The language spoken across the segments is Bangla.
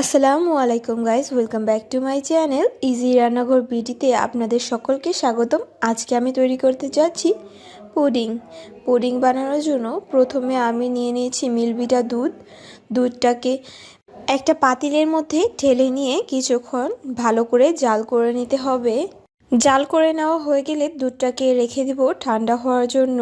আসসালামু আলাইকুম guys, welcome back to my channel easy রান্নাঘর বিডিতে আপনাদের সকলকে স্বাগতম। আজকে আমি তৈরি করতে যাচ্ছি পুডিং। পুডিং বানানোর জন্য প্রথমে আমি নিয়ে নিয়েছি মিলবিটা দুধ। দুধটাকে একটা পাতিলের মধ্যে ঠেলে নিয়ে কিছুক্ষণ ভালো করে জাল করে নিতে হবে। জাল করে নেওয়া হয়ে গেলে দুধটাকে রেখে দেব ঠান্ডা হওয়ার জন্য।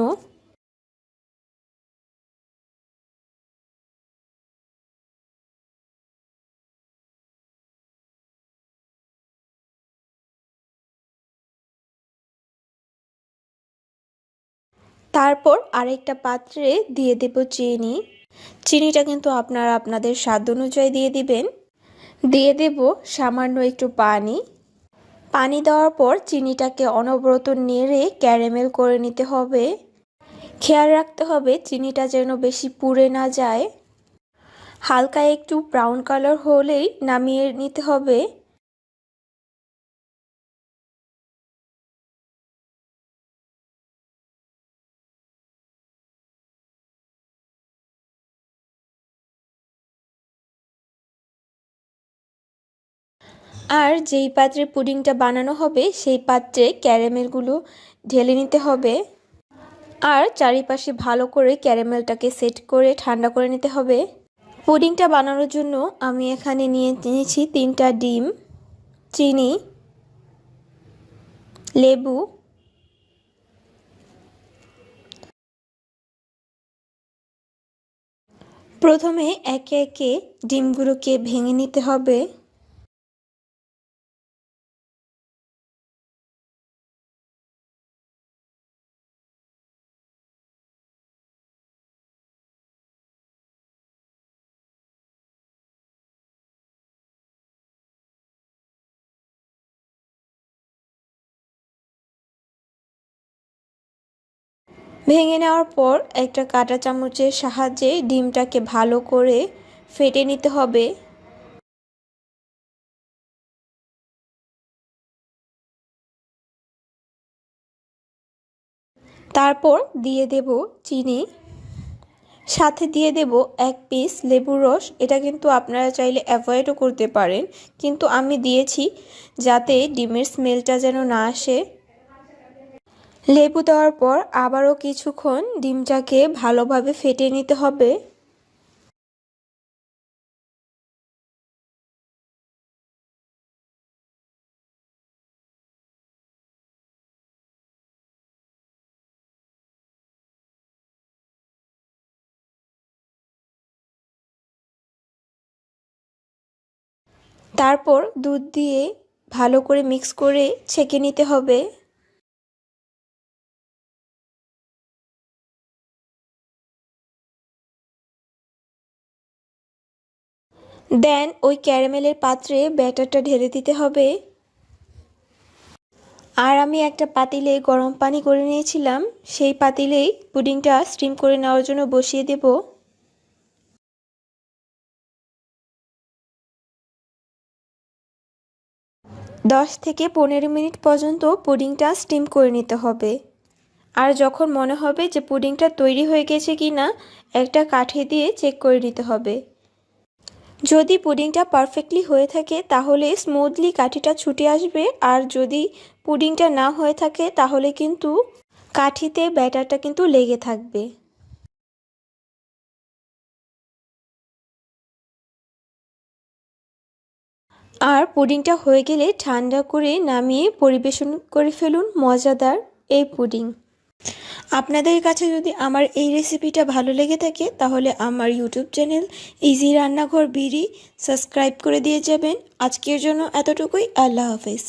তারপর আরেকটা পাত্রে দিয়ে দেব চিনি। চিনিটা কিন্তু আপনারা আপনাদের স্বাদ অনুযায়ী দিয়ে দিবেন। দিয়ে দেব সামান্য একটু পানি। পানি দেওয়ার পর চিনিটাকে অনবরত নেড়ে ক্যারামেল করে নিতে হবে। খেয়াল রাখতে হবে চিনিটা যেন বেশি পুড়ে না যায়। হালকা একটু ব্রাউন কালার হলেই নামিয়ে নিতে হবে। আর যেই পাত্রে পুডিংটা বানানো হবে, সেই পাত্রে ক্যারামেলগুলো ঢেলে নিতে হবে। আর চারিপাশে ভালো করে ক্যারামেলটাকে সেট করে ঠান্ডা করে নিতে হবে। পুডিংটা বানানোর জন্য আমি এখানে নিয়ে নিয়েছি তিনটা ডিম, চিনি, লেবু, প্রথমে একে একে ডিমগুলোকে ভেঙে নিতে হবে। ভেঙে নেওয়ার পর একটা কাঁটা চামচের সাহায্যে ডিমটাকে ভালো করে ফেটে নিতে হবে। তারপর দিয়ে দেব চিনি। সাথে দিয়ে দেব এক পিস লেবুর রস। এটা কিন্তু আপনারা চাইলে অ্যাভয়েডও করতে পারেন। কিন্তু আমি দিয়েছি যাতে ডিমের স্মেলটা যেন না আসে। লেবু দেওয়ার পর আবারও কিছুক্ষণ ডিমটাকে ভালোভাবে ফেটে নিতে হবে। তারপর দুধ দিয়ে ভালো করে মিক্স করে ছেঁকে নিতে হবে। দেন ওই ক্যারামেলের পাত্রে ব্যাটারটা ঢেলে দিতে হবে। আর আমি একটা পাতিলে গরম পানি করে নিয়েছিলাম। সেই পাতিলেই পুডিংটা স্টিম করে নেওয়ার জন্য বসিয়ে দেব। দশ থেকে পনেরো মিনিট পর্যন্ত পুডিংটা স্টিম করে নিতে হবে। আর যখন মনে হবে যে পুডিংটা তৈরি হয়ে গেছে কি না একটা কাঠি দিয়ে চেক করে নিতে হবে। যদি পুডিংটা পারফেক্টলি হয়ে থাকে, তাহলে স্মুথলি কাঠিটা ছুটে আসবে। আর যদি পুডিংটা না হয়ে থাকে, তাহলে কিন্তু কাঠিতে ব্যাটারটা কিন্তু লেগে থাকবে। আর পুডিংটা হয়ে গেলে ঠান্ডা করে নামিয়ে পরিবেশন করে ফেলুন মজাদার এই পুডিং। আপনাদের কাছে যদি আমার এই রেসিপিটা ভালো লেগে থাকে, তাহলে আমার ইউটিউব চ্যানেল ইজি রান্নাঘর বিড়ি সাবস্ক্রাইব করে দিয়ে যাবেন। আজকের জন্য এতটুকুই। আল্লাহ হাফেজ।